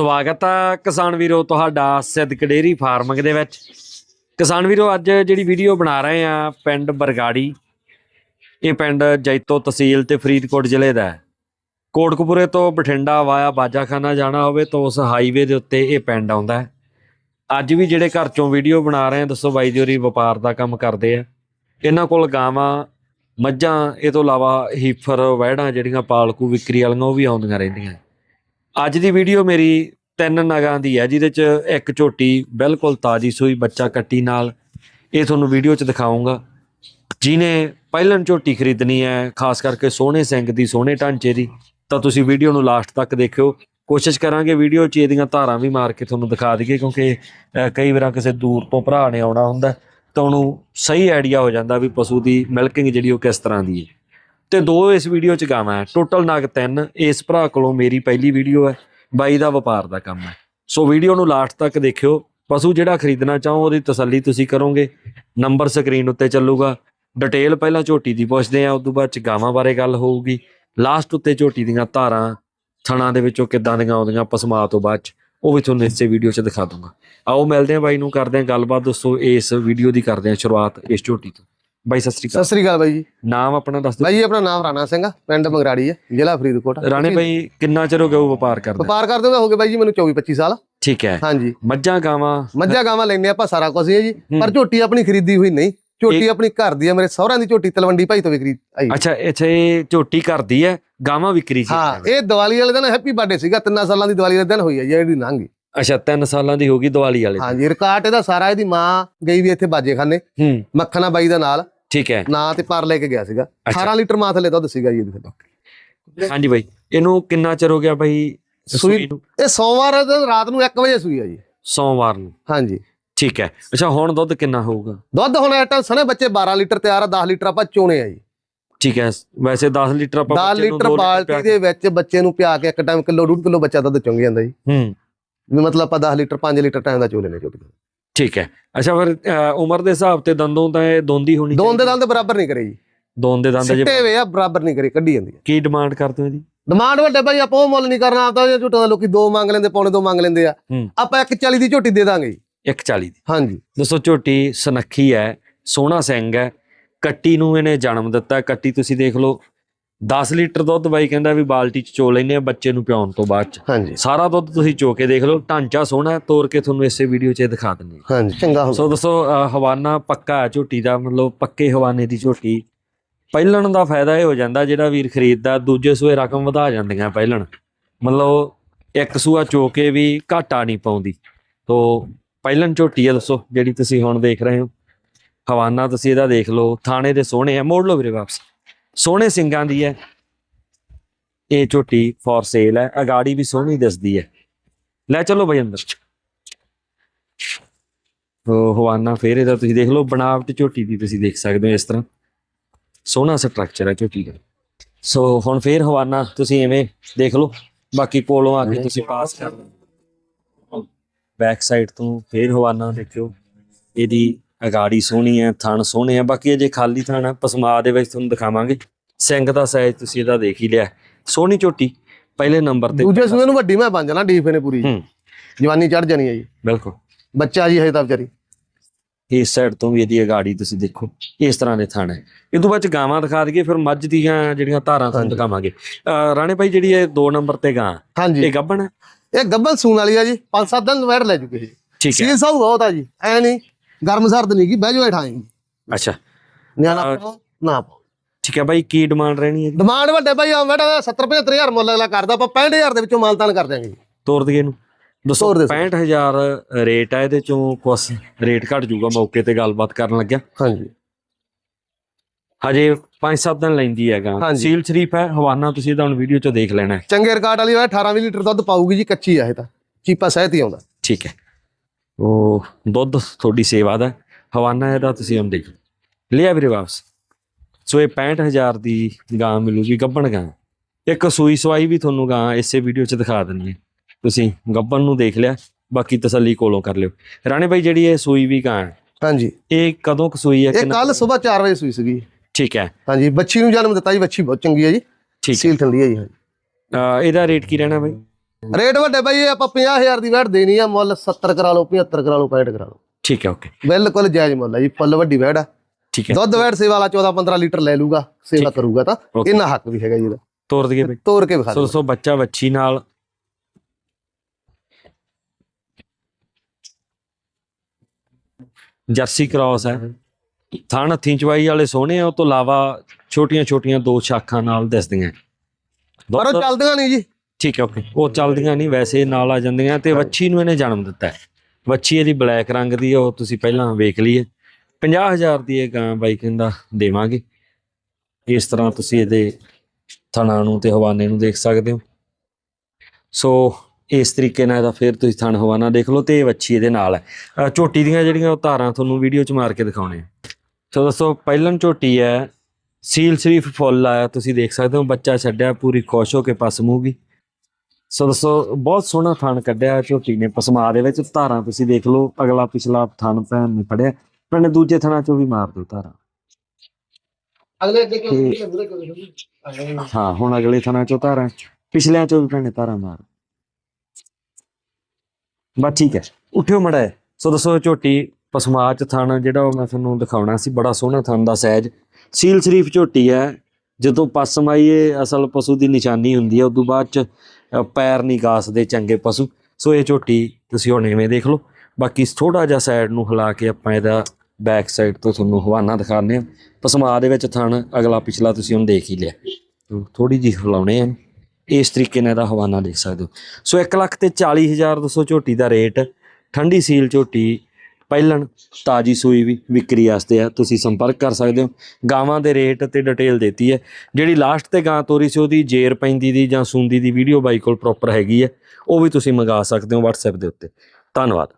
ਸਵਾਗਤ ਆ ਕਿਸਾਨ ਵੀਰੋ ਤੁਹਾਡਾ ਸਿੱਧਕ ਡੇਰੀ ਫਾਰਮਿੰਗ ਦੇ ਵਿੱਚ। ਕਿਸਾਨ ਵੀਰੋ, ਅੱਜ ਜਿਹੜੀ ਵੀਡੀਓ ਬਣਾ ਰਹੇ ਆ ਪਿੰਡ ਬਰਗਾੜੀ, ਇਹ ਪਿੰਡ ਜੈਤੋ ਤਹਿਸੀਲ ਤੇ ਫਰੀਦਕੋਟ ਜ਼ਿਲ੍ਹੇ ਦਾ ਹੈ। ਕੋਟਕਪੂਰੇ ਤੋਂ ਬਠਿੰਡਾ ਵਾਇਆ ਬਾਜਾਖਾਨਾ ਜਾਣਾ ਹੋਵੇ ਤਾਂ ਉਸ ਹਾਈਵੇ ਦੇ ਉੱਤੇ ਇਹ ਪਿੰਡ ਆਉਂਦਾ ਹੈ। ਅੱਜ ਵੀ ਜਿਹੜੇ ਘਰ ਚੋਂ ਵੀਡੀਓ ਬਣਾ ਰਹੇ ਆ, ਦੱਸੋ ਬਾਈ ਜੀ ਹੋਰੀ ਵਪਾਰ ਦਾ ਕੰਮ ਕਰਦੇ ਆ। ਇਹਨਾਂ ਕੋਲ ਗਾਵਾਂ, ਮੱਝਾਂ, ਇਹ ਤੋਂ ਇਲਾਵਾ ਹੀਫਰ, ਵਹਿੜਾਂ ਜਿਹੜੀਆਂ ਪਾਲਕੂ ਵਿਕਰੀ ਵਾਲੀਆਂ ਉਹ ਵੀ ਆਉਂਦੀਆਂ ਰਹਿੰਦੀਆਂ। ਅੱਜ ਦੀ ਵੀਡੀਓ ਮੇਰੀ ਤਿੰਨ ਨਗਾਂ ਦੀ ਹੈ, ਜਿਹਦੇ ਚ ਇੱਕ ਝੋਟੀ ਬਿਲਕੁਲ ਤਾਜੀ ਸੂਈ, ਬੱਚਾ ਕੱਟੀ ਨਾਲ। ਇਹ ਤੁਹਾਨੂੰ ਵੀਡੀਓ ਚ ਦਿਖਾਉਂਗਾ ਜਿਨੇ ਪਹਿਲਨ ਝੋਟੀ ਖਰੀਦਣੀ ਹੈ, ਖਾਸ ਕਰਕੇ ਸੋਹਣੇ ਸਿੰਘ ਦੀ, ਸੋਹਣੇ ਢਾਂਚੇ ਦੀ, ਤਾਂ ਤੁਸੀਂ ਵੀਡੀਓ ਨੂੰ ਲਾਸਟ ਤੱਕ ਦੇਖਿਓ। ਕੋਸ਼ਿਸ਼ ਕਰਾਂਗੇ ਵੀਡੀਓ 'ਚ ਇਹਦੀਆਂ ਧਾਰਾਂ ਵੀ ਮਾਰ ਕੇ ਤੁਹਾਨੂੰ ਦਿਖਾ ਦਈਏ, ਕਿਉਂਕਿ ਕਈ ਵਾਰਾਂ ਕਿਸੇ ਦੂਰ ਤੋਂ ਭਰਾ ਨੇ ਆਉਣਾ ਹੁੰਦਾ, ਤਾਂ ਉਹਨੂੰ ਸਹੀ ਆਈਡੀਆ ਹੋ ਜਾਂਦਾ ਵੀ ਪਸ਼ੂ ਦੀ ਮਿਲਕਿੰਗ ਜਿਹੜੀ ਉਹ ਕਿਸ ਤਰ੍ਹਾਂ ਦੀ ਹੈ। ਤੇ ਦੋ ਇਸ ਵੀਡੀਓ 'ਚ ਗਾਵਾਂ ਹੈ। ਟੋਟਲ ਨਗ ਤਿੰਨ, ਇਸ ਭਰਾ ਕੋਲੋਂ ਮੇਰੀ ਪਹਿਲੀ ਵੀਡੀਓ ਹੈ। ਬਾਈ ਦਾ ਵਪਾਰ ਦਾ ਕੰਮ ਹੈ। ਸੋ ਵੀਡੀਓ ਨੂੰ ਲਾਸਟ ਤੱਕ ਦੇਖਿਓ। ਪਸ਼ੂ ਜਿਹੜਾ ਖਰੀਦਣਾ ਚਾਹੋ, ਉਹਦੀ ਤਸੱਲੀ ਤੁਸੀਂ ਕਰੋਗੇ। ਨੰਬਰ ਸਕਰੀਨ ਉੱਤੇ ਚੱਲੂਗਾ। ਡਿਟੇਲ ਪਹਿਲਾਂ ਝੋਟੀ ਦੀ ਪੁੱਛਦੇ ਆ ਉਸ ਤੋਂ ਬਾਅਦ ਚ ਗਾਵਾਂ ਬਾਰੇ ਗੱਲ ਹੋਊਗੀ। ਲਾਸਟ ਉੱਤੇ ਝੋਟੀ ਦੀਆਂ ਧਾਰਾਂ, ਥਣਾ ਦੇ ਵਿੱਚੋਂ ਕਿੱਦਾਂ ਦੀਆਂ ਆਉਂਦੀਆਂ, ਪਸਮਾ ਤੋਂ ਬਾਅਦ ਚ। ਉਹ ਵੀ ਤੁਹਾਨੂੰ ਇਸੇ ਵੀਡੀਓ 'ਚ ਦਿਖਾ ਦੂੰਗਾ। ਆਓ ਮਿਲਦੇ ਆ ਬਾਈ ਨੂੰ, ਕਰਦੇ ਆ ਗੱਲਬਾਤ। ਦੋਸਤੋ ਇਸ ਵੀਡੀਓ ਦੀ ਕਰਦੇ ਆ ਸ਼ੁਰੂਆਤ ਇਸ ਝੋਟੀ ਤੋਂ। ਬਾਈ ਸਤਿ ਸ੍ਰੀ ਸਤਿ ਅਕਾਲ ਸ੍ਰੀ ਅਕਾਲ ਬਾਈ ਜੀ। ਨਾਮ ਆਪਣਾ ਦੱਸ ਦਿਓ। ਬਾਈ ਜੀ ਆਪਣਾ ਨਾਮ ਰਾਣਾ ਸਿੰਘ ਆ ਪਿੰਡ ਮਗਰਾੜੀ ਹੈ ਜ਼ਿਲ੍ਹਾ ਫਰੀਦਕੋਟ ਰਾਣੇ ਬਾਈ ਕਿੰਨਾ ਚਿਰ ਹੋ ਗਿਆ ਉਹ ਵਪਾਰ ਕਰਦਾ? ਵਪਾਰ ਕਰਦੇ ਹੋਏ ਹੋ ਗਏ ਬਾਈ ਜੀ ਮੈਨੂੰ 24 25 ਸਾਲ। ਠੀਕ ਹੈ। ਹਾਂਜੀ। ਮੱਝਾਂ ਗਾਵਾਂ? ਮੱਝਾਂ ਗਾਵਾਂ ਲੈਣੇ ਆਪਾਂ ਸਾਰਾ ਕੁਝ ਹੀ ਜੀ। ਪਰ ਝੋਟੀ ਆਪਣੀ ਖਰੀਦੀ ਹੋਈ ਨਹੀਂ। ਝੋਟੀ ਆਪਣੀ ਘਰ ਦੀ ਹੈ ਮੇਰੇ ਸਹੁਰਿਆਂ ਦੀ ਝੋਟੀ ਤਲਵੰਡੀ ਭਾਈ ਤੋਂ ਵੀ ਖਰੀਦ ਆਈ। ਅੱਛਾ ਇੱਥੇ ਇਹ ਝੋਟੀ ਕਰਦੀ ਹੈ ਗਾਵਾਂ ਵਿਕਰੀ ਸੀ। ਹਾਂ ਇਹ ਦੀਵਾਲੀ ਵਾਲੇ ਦਿਨ ਹੈਪੀ ਬਰਥਡੇ ਸੀਗਾ। ਤਿੰਨਾਂ ਸਾਲਾਂ ਦੀ ਦੀਵਾਲੀ ਵਾਲੇ ਦਿਨ ਹੋਈ ਹੈ ਜਿਹੜੀ ਲੰਘ ਅੱਛਾ 3 ਸਾਲਾਂ ਦੀ ਹੋ ਗਈ ਦੀਵਾਲੀ ਵਾਲੇ। ਹਾਂਜੀ ਰਿਕਾਰਡ ਇਹਦਾ ਸਾਰਾ ਇਹਦੀ ਮਾਂ ਗਈ ਵੀ ਇੱਥੇ ਬਾਜੇਖਾਨੇ ਹੂੰ। ਮੱਖਣਾ ਬਾਈ ਦਾ ਨਾਲ। ਠੀਕ ਹੈ। ਨਾਂ ਤੇ ਪਰ ਲੈ ਕੇ ਗਿਆ ਸੀਗਾ। ਅੱਛਾ। 18 ਲੀਟਰ ਮਾਂ ਥੱਲੇ ਦੁੱਧ ਸੀਗਾ ਜੀ ਇਹਦੇ ਥੱਲੇ ਹਾਂਜੀ ਬਾਈ ਇਹਨੂੰ ਕਿੰਨਾ ਚਿਰ ਹੋ ਗਿਆ ਬਾਈ ਸੂਈ ਇਹ ਸੋਮਵਾਰ ਰਾਤ ਨੂੰ 1 ਵਜੇ ਸੂਈ ਆ ਜੀ। ਸੋਮਵਾਰ ਨੂੰ? ਹਾਂਜੀ। ਠੀਕ ਹੈ। ਅੱਛਾ ਹੁਣ ਦੁੱਧ ਕਿੰਨਾ ਹੋਊਗਾ? ਦੁੱਧ ਹੁਣ ਐਟਲ ਸਣੇ ਬੱਚੇ 12 ਲੀਟਰ ਤਿਆਰ ਆ 10 ਲੀਟਰ ਆਪਾਂ ਚੋਣੇ ਆ ਜੀ। ਠੀਕ ਹੈ ਵੈਸੇ 10 ਲੀਟਰ ਆਪਾਂ 10 ਬੱਚੇ ਨੂੰ ਲੀਟਰ ਬਾਲਟੀ ਦੇ ਵਿੱਚ ਬੱਚੇ ਨੂੰ ਪਿਆ ਕੇ ਇੱਕ ਟਾਈਮ ਕਿਲੋ ਡੂਢ ਕਿਲੋ ਬੱਚਾ ਦੁੱਧ ਚੁੰਗ ਜਾਂਦਾ ਜੀ। ਹੂੰ। ਵੀ ਮਤਲਬ ਆਪਾਂ 10 ਲੀਟਰ 5 ਲੀਟਰ ਟਾਈਮ ਦਾ ਚੋ ਲੈਨੇ ਝੋਟੀ ਠੀਕ ਹੈ। ਅੱਛਾ ਫਿਰ ਅ, ਉਮਰ ਦੇ ਹਿਸਾਬ ਤੇ ਦੰਦੋਂ ਤਾਂ ਇਹ ਦੋਂਦੀ ਹੋਣੀ ਦੋਨ ਦੇ ਚਾਹੀਦੀ। ਦੰਦ ਬਰਾਬਰ ਨਹੀਂ ਕਰੇ ਜੀ। ਦੋਨ ਦੇ ਦੰਦ ਜੇ ਸਿੱਟੇ ਵੇ ਆ ਬਰਾਬਰ ਨਹੀਂ ਕਰੇ ਕੱਢੀ ਜਾਂਦੀ ਹੈ ਕੀ ਡਿਮਾਂਡ ਕਰਦੇ ਹੋ ਇਹਦੀ? ਡਿਮਾਂਡ ਵੱਡੇ ਭਾਈ ਆਪਾਂ ਉਹ ਮੁੱਲ ਨਹੀਂ ਕਰਨਾ ਆਪਦਾ ਜੇ ਝੋਟਾ ਦਾ ਲੋਕੀ ਦੋ ਮੰਗ ਲੈਂਦੇ ਪੌਣੇ ਦੋ ਮੰਗ ਲੈਂਦੇ ਆ। ਹੂੰ। ਆਪਾਂ 140 ਦੀ ਝੋਟੀ ਦੇ ਦਾਂਗੇ ਜੀ। 140 ਦੀ। ਹਾਂਜੀ। ਦੋਸਤੋ ਝੋਟੀ ਸੁਨੱਖੀ ਹੈ ਸੋਹਣਾ ਸਿੰਘ ਹੈ ਕੱਟੀ ਨੂੰ ਇਹਨੇ ਜਨਮ ਦਿੱਤਾ। ਕੱਟੀ ਤੁਸੀਂ ਦੇਖ ਲਓ 10 ਲੀਟਰ ਦੁੱਧ ਬਾਈ ਕਹਿੰਦਾ ਵੀ ਬਾਲਟੀ ਚ ਚੋ ਲੈਨੇ ਆ ਬੱਚੇ ਨੂੰ ਪਿਆਉਣ ਤੋਂ ਬਾਅਦ ਚ। ਹਾਂਜੀ। ਸਾਰਾ ਦੁੱਧ ਤੁਸੀਂ ਚੋ ਕੇ ਦੇਖ ਲਓ ਢਾਂਚਾ ਸੋਹਣਾ ਤੋੜ ਕੇ ਤੁਹਾਨੂੰ ਇਸੇ ਵੀਡੀਓ 'ਚ ਦਿਖਾ ਦਿੰਦੇ ਹਾਂ। ਹਾਂਜੀ ਚੰਗਾ ਹੋ ਸੋ ਦੋਸਤੋ ਅ, ਹਵਾਨਾ ਪੱਕਾ ਝੋਟੀ ਦਾ ਮਤਲਬ ਪੱਕੇ ਹਵਾਨੇ ਦੀ ਝੋਟੀ। ਪਹਿਲਣ ਦਾ ਫਾਇਦਾ ਇਹ ਹੋ ਜਾਂਦਾ ਜਿਹੜਾ ਵੀਰ ਖਰੀਦਦਾ ਦੂਜੇ ਸੂਏ ਰਕਮ ਵਧਾ ਜਾਂਦੀਆਂ ਪਹਿਲਣ। ਮਤਲਬ ਇੱਕ ਸੂਆ ਚੋ ਕੇ ਵੀ ਘਾਟਾ ਨਹੀਂ ਪਾਉਂਦੀ। ਤੋ ਪਹਿਲਣ ਝੋਟੀ ਹੈ ਦੱਸੋ ਜਿਹੜੀ ਤੁਸੀਂ ਹੁਣ ਦੇਖ ਰਹੇ ਹੋ। ਹਵਾਨਾ ਤੁਸੀਂ ਇਹਦਾ ਦੇਖ ਲਓ ਥਾਣੇ ਦੇ ਸੋਹਣੇ ਆ। ਮੋੜ ਲਓ ਵੀਰੇ ਵਾਪਸ। ਸੋਹਣੇ ਸਿੰਗਾਂ ਦੀ ਹੈ। ਇਹ ਝੋਟੀ ਫॉर ਸੇਲ ਹੈ। ਅਗਾੜੀ ਵੀ ਸੋਹਣੀ ਦਿਸਦੀ ਹੈ। ਲੈ ਚਲੋ ਬਈ ਅੰਦਰ। ਉਹ ਹਵਾਨਾ ਫੇਰ ਇਹਦਾ ਤੁਸੀਂ ਦੇਖ ਲਓ ਬਣਾਵਟ ਝੋਟੀ ਦੀ ਤੁਸੀਂ ਦੇਖ ਸਕਦੇ ਹੋ ਇਸ ਤਰ੍ਹਾਂ। ਸੋਹਣਾ ਸਟਰਕਚਰ ਹੈ ਝੋਟੀ ਦਾ। ਸੋ ਹੁਣ ਫੇਰ ਹਵਾਨਾ ਤੁਸੀਂ ਐਵੇਂ ਦੇਖ ਲਓ। ਬਾਕੀ ਕੋਲੋਂ ਆ ਕੇ ਤੁਸੀਂ ਪਾਸ ਕਰ ਲਓ। ਬੈਕ ਸਾਈਡ ਤੋਂ ਫੇਰ ਹਵਾਨਾ ਦੇਖਿਓ। ਇਹਦੀ ਅਗਾੜੀ ਸੋਹਣੀ ਹੈ ਥਣ ਸੋਹਣੇ ਆ ਬਾਕੀ ਇਹ ਜੇ ਖਾਲੀ ਥਣ ਹੈ ਪਸਮਾ ਦੇ ਵਿੱਚ ਤੁਹਾਨੂੰ ਦਿਖਾਵਾਂਗੇ। ਸਿੰਘ ਦਾ ਸਾਈਜ਼ ਤੁਸੀਂ ਇਹਦਾ ਦੇਖ ਹੀ ਲਿਆ ਸੋਹਣੀ ਝੋਟੀ ਪਹਿਲੇ ਨੰਬਰ ਤੇ ਦੂਜੇ ਸੂਏ ਨੂੰ ਵੱਡੀ ਮੈਂ ਬਣ ਜਾਣਾ ਡੀਫ ਨੇ ਪੂਰੀ। ਜਵਾਨੀ ਚੜ ਜਾਣੀ ਹੈ ਜੀ। ਬਿਲਕੁਲ। ਬੱਚਾ ਜੀ ਹਜੇ ਤਾਂ ਵਿਚਾਰੀ। ਇਸ ਸਾਈਡ ਤੋਂ ਵੀ ਇਹਦੀ ਅਗਾੜੀ ਤੁਸੀਂ ਦੇਖੋ ਇਸ ਤਰ੍ਹਾਂ ਦੇ ਥਣ ਇਹ ਤੋਂ ਬਾਅਦ ਚ ਗਾਵਾਂ ਦਿਖਾ ਦਈਏ ਫਿਰ ਮੱਝ ਦੀਆਂ ਜਿਹੜੀਆਂ ਧਾਰਾਂ ਤੁਹਾਨੂੰ। ਦਿਖਾਵਾਂਗੇ। ਰਾਣੇ ਭਾਈ ਜਿਹੜੀ ਇਹ 2 ਨੰਬਰ ਤੇ ਗਾਂ ਹਾਂਜੀ। ਇਹ ਗੱਬਣ ਇਹ ਗੱਬਲ ਸੂਣ ਵਾਲੀ ਆ ਜੀ ਪੰਜ ਸੱਤ ਦਿਨ ਵੈਟ ਲੈ ਚੁੱਕੇ ਜੀ। ਠੀਕ ਹੈ। ਸੀਲ ਸਾਊ ਬਹੁਤ ਆ ਜੀ ਐ ਨਹੀਂ ਗਰਮ ਸਰਦ ਨਹੀਂ ਕੀ ਬਹਿ ਜਾਓ ਠਾਂ ਜੀ ਅੱਛਾ। ਨਿਆਣਾ ਪਾਓ, ਨਾ ਪਾਓ ਠੀਕ ਹੈ ਭਾਈ ਕੀ ਡਿਮਾਂਡ ਰਹਿਣੀ ਹੈ ਡਿਮਾਂਡ ਵੱਡੇ ਭਾਈ ਆ ਬੇਟਾ 70 75000 ਮੁੱਲ ਅਗਲਾ ਕਰਦਾ ਆਪਾਂ 65000 ਦੇ ਵਿੱਚੋਂ ਮਾਲਤਾਨ ਕਰ ਦਿਆਂਗੇ ਤੋਰ ਦਈਏ ਇਹਨੂੰ। ਦੱਸੋ ਤੋਰ ਦਿਓ ਸਰ। 65000 ਰੇਟ ਹੈ ਇਹਦੇ ਚੋਂ ਕੁਛ? ਰੇਟ ਘਟ ਜਾਊਗਾ ਮੌਕੇ ਤੇ ਗੱਲਬਾਤ ਕਰਨ ਲੱਗਿਆ। ਹਾਂਜੀ। ਹਜੇ 5-7 ਦਿਨ ਲੈਂਦੀ ਹੈ ਗਾਂ ਹਾਂਜੀ। ਸੀਲ ਸ਼ਰੀਫ ਹੈ ਹਵਾਨਾ ਤੁਸੀਂ ਇਹਦਾ ਹੁਣ ਵੀਡੀਓ ਚ ਦੇਖ ਲੈਣਾ ਹੈ। ਚੰਗੇ ਰਿਕਾਰਡ ਵਾਲੀ ਵਾ 18 20 ਲੀਟਰ ਦੁੱਧ ਪਾਊਗੀ ਜੀ ਕੱਚੀ ਆ ਇਹ ਤਾਂ। ਚੀਪਾ ਸਹਿਤ ਹੀ ਆਉਂਦਾ। ਠੀਕ ਹੈ। ਉਹ ਦੁੱਧ ਤੁਹਾਡੀ ਸੇਵਾ ਦਾ ਹਵਾਨਾ ਇਹਦਾ ਤੁਸੀਂ ਹੁਣ ਦੇਖੋ। ਲਿਆ ਵੀਰੇ ਵਾਪਸ। ਸੋ ਇਹ 65000 ਦੀ ਗਾਂ ਮਿਲੂਗੀ ਗੱਬਣ ਗਾਂ। ਇੱਕ ਸੂਈ ਸਵਾਈ ਵੀ ਤੁਹਾਨੂੰ ਗਾਂ ਇਸੇ ਵੀਡੀਓ 'ਚ ਦਿਖਾ ਦਿੰਨੀ। ਤੁਸੀਂ ਗੱਬਣ ਨੂੰ ਦੇਖ ਲਿਆ ਬਾਕੀ ਤਸੱਲੀ ਕੋਲੋਂ ਕਰ ਲਿਓ। ਰਾਣੇ ਭਾਈ ਜਿਹੜੀ ਇਹ ਸੂਈ ਵੀ ਗਾਂ ਹੈ ਹਾਂਜੀ। ਇਹ ਕਦੋਂ ਕੁ ਸੂਈ ਹੈ ਇਹ ਕੱਲ ਸਵੇਰ 4 ਵਜੇ ਸੂਈ ਸੀਗੀ। ਠੀਕ ਹੈ। ਹਾਂਜੀ ਬੱਚੀ ਨੂੰ ਜਨਮ ਦਿੱਤਾ ਜੀ ਬੱਚੀ ਬਹੁਤ ਚੰਗੀ ਹੈ ਜੀ। ਠੀਕ ਸੀਲ ਥੰਦੀ ਹੈ ਜੀ ਹਾਂਜੀ। ਇਹਦਾ ਰੇਟ ਕੀ ਰਹਿਣਾ ਭਾਈ ਰੇਟ ਵੱਡੇ ਬਾਈ ਇਹ ਆਪਾਂ 50000 ਦੀ ਵੈਟ ਦੇਣੀ ਆ ਮੁੱਲ 70 ਕਰਾ ਲਓ 75 ਕਰਾ ਲਓ 65 ਕਰਾ ਲਓ। ਠੀਕ ਹੈ ਓਕੇ ਬਿਲਕੁਲ ਜਾਇਜ਼ ਮੁੱਲ ਆ ਜੀ ਫੁੱਲ ਵੱਡੀ ਵੈਟ ਆ। ਠੀਕ ਹੈ। ਦੁੱਧ ਵੈਟ ਸੇਵਾ ਵਾਲਾ 14 15 ਲੀਟਰ ਲੈ ਲੂਗਾ ਸੇਵਾ ਕਰੂਗਾ ਤਾਂ. ਇਹਨਾਂ ਹੱਕ ਵੀ ਹੈਗਾ ਜੀ ਇਹਦਾ। ਤੋਰ ਦਈਏ ਬਈ। ਤੋੜ ਕੇ ਵਿਖਾ ਸੋ ਦੋਸਤੋ ਬੱਚਾ ਵੱਛੀ ਨਾਲ। ਜਰਸੀ ਕ੍ਰਾਸ ਹੈ। ਥਣ ਹੱਥੀਂ ਚਵਾਈ ਵਾਲੇ ਸੋਹਣੇ ਆ ਉਹ ਤੋਂ ਇਲਾਵਾ ਛੋਟੀਆਂ ਛੋਟੀਆਂ ਦੋ ਸ਼ਾਖਾਂ ਨਾਲ ਦਿਸਦੀਆਂ। ਪਰ ਉਹ ਚੱਲਦੀਆਂ ਨਹੀਂ ਜੀ। ਠੀਕ ਹੈ ਓਕੇ ਉਹ ਚੱਲਦੀਆਂ ਨਹੀਂ ਵੈਸੇ ਨਾਲ ਆ ਜਾਂਦੀਆਂ ਤੇ ਵੱਛੀ ਨੂੰ ਇਹਨੇ ਜਨਮ ਦਿੱਤਾ ਹੈ। ਵੱਛੀ ਇਹਦੀ ਬਲੈਕ ਰੰਗ ਦੀ ਹੈ, ਉਹ ਤੁਸੀਂ ਪਹਿਲਾਂ ਵੇਖ ਲਈ ਹੈ 50000 ਦੀ ਇਹ ਗਾਂ ਬਾਈ ਕਹਿੰਦਾ ਦੇਵਾਂਗੇ। ਇਸ ਤਰ੍ਹਾਂ ਤੁਸੀਂ ਇਹਦੇ ਥਣਾ ਨੂੰ ਤੇ ਹਵਾਨੇ ਨੂੰ ਦੇਖ ਸਕਦੇ ਹੋ। ਸੋ ਇਸ ਤਰੀਕੇ ਨਾਲ ਇਹਦਾ ਫਿਰ ਤੁਸੀਂ ਥਣ ਹਵਾਨਾ ਦੇਖ ਲਓ ਤੇ ਇਹ ਵੱਛੀ ਇਹਦੇ ਨਾਲ ਹੈ। ਝੋਟੀ ਦੀਆਂ ਜਿਹੜੀਆਂ ਉਹ ਧਾਰਾਂ ਤੁਹਾਨੂੰ ਵੀਡੀਓ 'ਚ ਮਾਰ ਕੇ ਦਿਖਾਉਣੇ ਆ। ਸੋ ਦੋਸਤੋ ਪਹਿਲਨ ਝੋਟੀ ਹੈ ਸੀਲ ਸ਼ਰੀਫ ਫੁੱਲ ਆਇਆ ਤੁਸੀਂ ਦੇਖ ਸਕਦੇ ਹੋ ਬੱਚਾ ਛੱਡਿਆ ਪੂਰੀ ਖੁਸ਼ ਹੋ ਕੇ ਪਸਮੂਗੀ ਸੋ ਦੋਸਤੋ ਬਹੁਤ ਸੋਹਣਾ ਥਣ ਕੱਢਿਆ ਝੋਟੀ ਨੇ ਪਸਮਾ ਦੇ ਵਿੱਚ। ਧਾਰਾਂ ਤੁਸੀਂ ਦੇਖ ਲਓ ਅਗਲਾ ਪਿਛਲਾ ਥਣ ਭੈਣ ਨੇ ਫੜਿਆ। ਭੈਣ ਦੂਜੇ ਥਣਾਂ ਚੋਂ ਵੀ ਮਾਰ ਦਿਓ ਧਾਰਾਂ। ਅਗਲੇ ਅੱਗੇ ਤੇ- ਹਾਂ ਹੁਣ ਅਗਲੇ ਥਣਾਂ ਚੋਂ ਧਾਰਾਂ ਪਿਛਲਿਆਂ ਚੋਂ ਵੀ ਭੈਣੇ ਧਾਰਾਂ ਮਾਰ। ਬਸ ਠੀਕ ਹੈ ਉੱਠਿਓ ਮੜਾ ਸੋ ਦੱਸੋ ਝੋਟੀ ਪਸਮਾ ਚ ਥਣ ਜਿਹੜਾ ਉਹ ਮੈਂ ਤੁਹਾਨੂੰ ਦਿਖਾਉਣਾ ਸੀ ਬੜਾ ਸੋਹਣਾ ਥਣ ਦਾ ਸਹਿਜ। ਸੀਲ ਸ਼ਰੀਫ ਝੋਟੀ ਹੈ ਜਦੋਂ ਪਸਮ ਆਈ ਇਹ ਅਸਲ ਪਸ਼ੂ ਦੀ ਨਿਸ਼ਾਨੀ ਹੁੰਦੀ ਹੈ ਉਦੋਂ ਬਾਅਦ ਚ ਪੈਰ ਨਹੀਂ ਗਾਸਦੇ ਚੰਗੇ ਪਸ਼ੂ। ਸੋ ਇਹ ਝੋਟੀ ਤੁਸੀਂ ਹੁਣ ਐਵੇਂ ਦੇਖ ਲਓ। ਬਾਕੀ ਥੋੜਾ ਜਿਹਾ ਸਾਈਡ ਨੂੰ ਹਿਲਾ ਕੇ ਆਪਾਂ ਇਹਦਾ ਬੈਕ ਸਾਈਡ ਤੋਂ ਤੁਹਾਨੂੰ ਹਵਾਨਾ ਦਿਖਾਉਂਦੇ ਹਾਂ। ਪਸਮਾ ਦੇ ਵਿੱਚ ਥਣ ਅਗਲਾ ਪਿਛਲਾ ਤੁਸੀਂ ਹੁਣ ਦੇਖ ਹੀ ਲਿਆ। ਥੋੜੀ ਜਿਹੀ ਹਿਲਾਉਣੇ ਆ ਇਸ ਤਰੀਕੇ ਨਾਲ ਇਹਦਾ ਹਵਾਨਾ ਦੇਖ ਸਕਦੇ ਹੋ। ਸੋ 1 ਲੱਖ ਤੇ 40000 ਦੱਸੋ ਝੋਟੀ ਦਾ ਰੇਟ। ਠੰਡੀ ਸੀਲ ਝੋਟੀ ਪਹਿਲਣ ਤਾਜੀ ਸੂਈ ਵੀ ਵਿਕਰੀ ਵਾਸਤੇ ਆ। ਤੁਸੀਂ ਸੰਪਰਕ ਕਰ ਸਕਦੇ ਹੋ। ਗਾਵਾਂ ਦੇ ਰੇਟ ਤੇ ਡਿਟੇਲ ਦਿੱਤੀ ਹੈ। ਜਿਹੜੀ ਲਾਸਟ ਤੇ ਗਾਂ ਤੋਰੀ ਸੀ, ਉਹਦੀ ਜੇਰ ਪੈਂਦੀ ਦੀ ਜਾਂ ਸੁੰਦੀ ਦੀ ਵੀਡੀਓ ਬਾਈ ਕੋਲ ਪ੍ਰੋਪਰ ਹੈਗੀ ਹੈ। ਉਹ ਵੀ ਤੁਸੀਂ ਮੰਗਾ ਸਕਦੇ ਹੋ WhatsApp ਦੇ ਉੱਤੇ। ਧੰਨਵਾਦ।